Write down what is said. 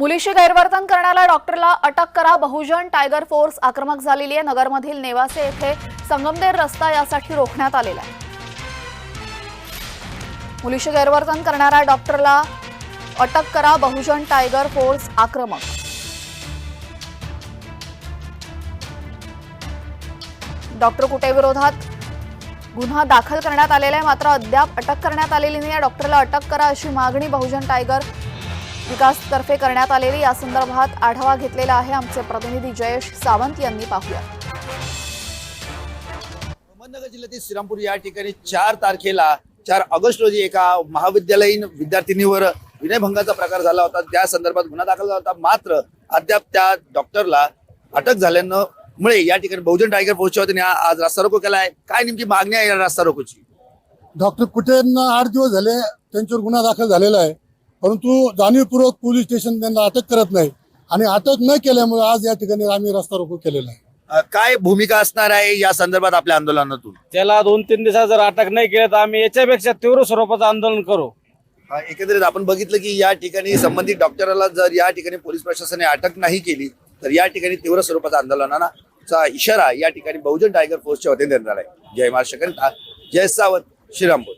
मुलीशी गैरवर्तन करणाऱ्या डॉक्टरला अटक करा. बहुजन टायगर फोर्स आक्रमक झालेली आहे. नगरमधील नेवासे येथे संगमनेर रस्ता यासाठी रोखण्यात आलेला आहे. मुलीशी गैरवर्तन करणाऱ्या डॉक्टरला अटक करा. बहुजन टायगर फोर्स आक्रमक. डॉक्टर कुटेविरोधात गुन्हा दाखल करण्यात आलेला आहे. मात्र अद्याप अटक करण्यात आलेली नाही. या डॉक्टरला अटक करा अशी मागणी बहुजन टायगर विकासतर्फे करण्यात आलेली या संदर्भात आढावा घेतलेला आहे आमचे प्रतिनिधी जयेश सावंत यांनी पाहूया. अहमदनगर जिल्ह्यातील श्रीरामपूर या ठिकाणी चार तारखेला चार ऑगस्ट रोजी एका महाविद्यालयीन विद्यार्थिनीवर विनयभंगाचा प्रकार झाला होता. त्या संदर्भात गुन्हा दाखल झाला होता. मात्र अद्याप त्या डॉक्टरला अटक झाल्यानं मुळे या ठिकाणी बहुजन टायगर फोर्सच्या वतीने आ- आज रास्ता रोको केला आहे काय नेमकी मागणी आहे या रास्ता रोकोची? डॉक्टर कुटेंना आठ दिवस झाले त्यांच्यावर गुन्हा दाखल झालेला आहे. परंतु जाणीवपूर्वक पोलीस स्टेशन त्यांना अटक करत नाही. आणि अटक न केल्यामुळे आज या ठिकाणी आम्ही रस्ता रोको केलेला आहे. अ, काय भूमिका असणार आहे या संदर्भात आपल्या आंदोलनातून? त्याला दोन तीन दिवसात जर अटक नाही केलं तर आम्ही याच्यापेक्षा तीव्र स्वरूपाचं आंदोलन करू. अ, एकंदरीत आपण बघितलं की या ठिकाणी संबंधित डॉक्टराला जर या ठिकाणी पोलीस प्रशासनाने अटक नाही केली तर या ठिकाणी तीव्र स्वरूपाचा आंदोलनाचा इशारा या ठिकाणी बहुजन टायगर फोर्सच्या वतीने देण्यात आला आहे जय महाराष्ट्र करिता जय सावंत श्रीरामपूर.